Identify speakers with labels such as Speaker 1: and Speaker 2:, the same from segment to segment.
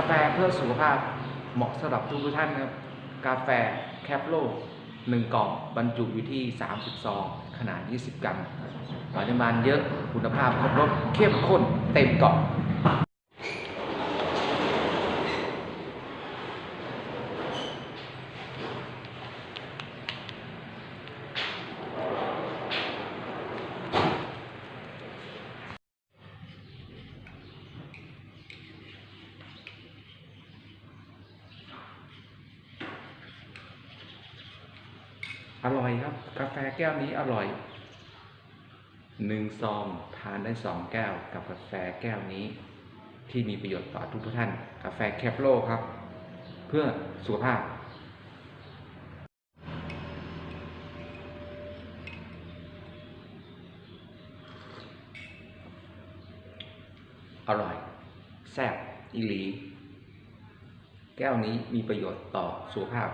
Speaker 1: าแฟเพื่อสุขภาพเหมาะสำหรับทุกท่านครับ กาแฟแคปโลหนึ่งกล่องบรรจุอยู่ที่ 30 ซอง ขนาด 20 กรัมปริมาณเยอะคุณภาพครบรสเข้มข้นเต็มกล่อง อร่อยครับ กาแฟแก้วนี้อร่อยหนึ่งซองทานได้สองแก้วกับกาแฟแก้วนี้ ที่มีประโยชน์ต่อทุกท่าน กาแฟแคปโลครับ เพื่อสุขภาพ อร่อย แซ่บอีหลี แก้วนี้มีประโยชน์ต่อสุขภาพ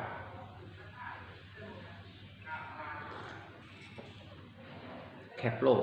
Speaker 1: แคปโลก